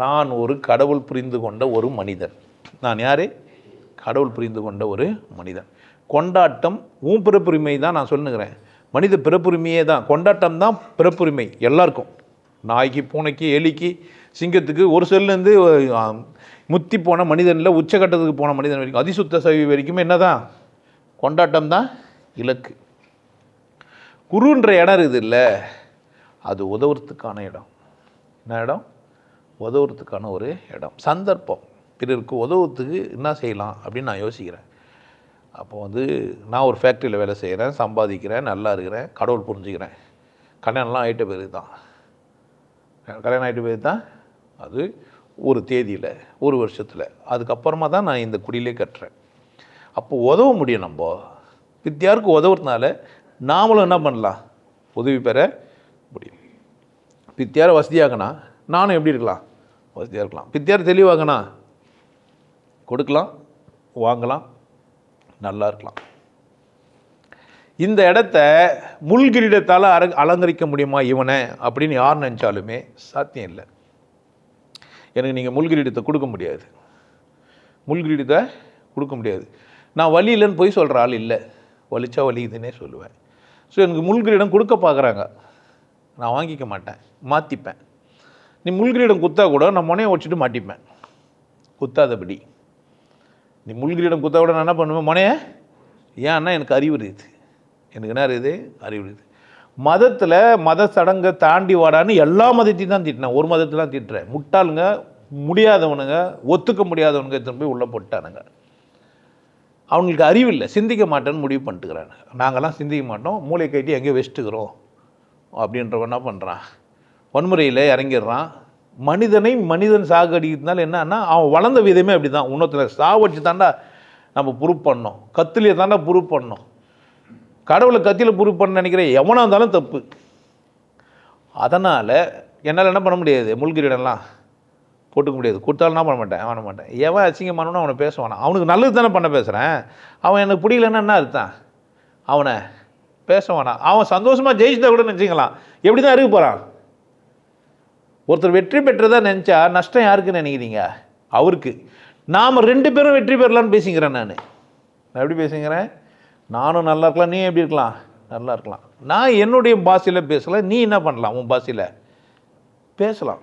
நான் ஒரு கடவுள் புரிந்து கொண்ட ஒரு மனிதன். நான் யார்? கடவுள் புரிந்து கொண்ட ஒரு மனிதன். கொண்டாட்டம் உன் பிறப்புரிமை தான் நான் சொல்லுங்கிறேன் மனித பிறப்புரிமையே தான். கொண்டாட்டம் தான் பிறப்புரிமை எல்லாருக்கும். நாய்க்கு பூனைக்கு எலிக்கு சிங்கத்துக்கு ஒரு செல்லேருந்து முத்தி போன மனிதனில் உச்சகட்டத்துக்கு போன மனிதன் வரைக்கும் அதிசுத்த சவி வரைக்கும் என்னதான் கொண்டாட்டம் தான் இலக்கு. குருன்ற இடம் இருக்குது இல்லை அது உதவுறதுக்கான இடம். என்ன இடம்? உதவுறதுக்கான ஒரு இடம். சந்தர்ப்பம். பிறருக்கு உதவுறதுக்கு என்ன செய்யலாம் அப்படின்னு நான் யோசிக்கிறேன். அப்போ வந்து நான் ஒரு ஃபேக்ட்ரியில் வேலை செய்கிறேன் சம்பாதிக்கிறேன் நல்லா இருக்கிறேன் கடவுள் புரிஞ்சுக்கிறேன். கல்யாணம்லாம் ஆகிட்ட பேர் தான் கல்யாணம் ஆகிட்ட பிறகு தான் அது ஒரு தேதியில் ஒரு வருஷத்தில். அதுக்கப்புறமா தான் நான் இந்த குடியிலே கட்டுறேன். அப்போ உதவ முடியும் நம்ம. வித்தியாருக்கு உதவுறதுனால நாமளும் என்ன பண்ணலாம்? உதவி பெற முடியும். பித்தியாரை வசதியாகனா நானும் எப்படி இருக்கலாம்? வசதியாக இருக்கலாம். பித்தியார் தெளிவாகண்ணா கொடுக்கலாம் வாங்கலாம் நல்லா இருக்கலாம். இந்த இடத்த முள்கிரீடத்தால் அர அலங்கரிக்க முடியுமா இவனை அப்படின்னு யார் நினச்சாலுமே சாத்தியம் இல்லை. எனக்கு நீங்கள் முள்கிரீடத்தை கொடுக்க முடியாது. முள்கிரீடத்தை கொடுக்க முடியாது. நான் வலி இல்லைன்னு போய் சொல்கிற ஆள் இல்லை. வலிச்சா வலிக்குதுன்னே சொல்லுவேன். ஸோ எனக்கு முள்கிரீடம் கொடுக்க பார்க்குறாங்க நான் வாங்கிக்க மாட்டேன். மாற்றிப்பேன் நீ முள்கிரீடம் குத்தா கூட நான் முனையை வச்சுட்டு மாட்டிப்பேன். குத்தாதபடி. நீ முள்கிரீடம் குத்தா கூட நான் என்ன பண்ணுவேன்? முனைய? ஏன்னா எனக்கு அறிவு இருக்குது. எனக்கு என்ன இருக்குது? அறிவு இருக்குது. மதத்தில் மத சடங்கை தாண்டி வாடான்னு எல்லா மதத்தையும் தான் திட்டினேன். ஒரு மதத்தில் தான் திட்டுறேன். முட்டாளுங்க முடியாதவனுங்க ஒத்துக்க முடியாதவனுங்க எடுத்துன்னு போய் உள்ளே போட்டானுங்க. அவங்களுக்கு அறிவு இல்லை. சிந்திக்க மாட்டேன்னு முடிவு பண்ணிட்டுக்கிறாங்க நாங்கள்லாம் சிந்திக்க மாட்டோம். மூளை கட்டி எங்கேயோ வச்சுட்டுக்கிறோம். அப்படின்றவன் என்ன பண்ணுறான் வன்முறையில் இறங்கிடுறான். மனிதனை மனிதன் சாகடிக்கிறதுனால என்னன்னா அவன் வளர்ந்த விதமே அப்படி தான் இன்னொருத்தர் சாவடிச்சு தாண்டா நம்ம ப்ரூவ் பண்ணோம். கத்திலே தாண்டா ப்ரூவ் பண்ணோம். கடவுளை கத்தியில் ப்ரூவ் பண்ண நினைக்கிறேன். எவனாக இருந்தாலும் தப்பு. அதனால் என்னால் என்ன பண்ண முடியாது? முள்கிரீடம்லாம் போட்டுக்க முடியாது. கொடுத்தாலும் என்ன பண்ண மாட்டேன். பண்ண மாட்டேன். எவன் அசிங்கமானவனோ அவனை பேசுவானா. அவனுக்கு நல்லது தானே பண்ண பேசுகிறேன் அவன் எனக்கு பிடிக்கலன்னா என்ன அர்த்தம்? அவனை பேச வேணாம். அவன் சந்தோஷமாக ஜெயிச்சுட்டா கூட நினச்சிக்கலாம். எப்படி தான் இருக்க போகிறான் ஒருத்தர் வெற்றி பெற்றதாக நினச்சா நஷ்டம் யாருக்குன்னு நினைக்கிறீங்க? அவருக்கு. நாம் ரெண்டு பேரும் வெற்றி பெறலான்னு பேசிக்கிறேன் நான். நான் எப்படி பேசுங்கிறேன் நானும் நல்லா இருக்கலாம் நீ எப்படி இருக்கலாம்? நல்லா இருக்கலாம். நான் என்னுடைய பாஷையில் பேசலாம் நீ என்ன பண்ணலாம் உன் பாஷையில்? பேசலாம்.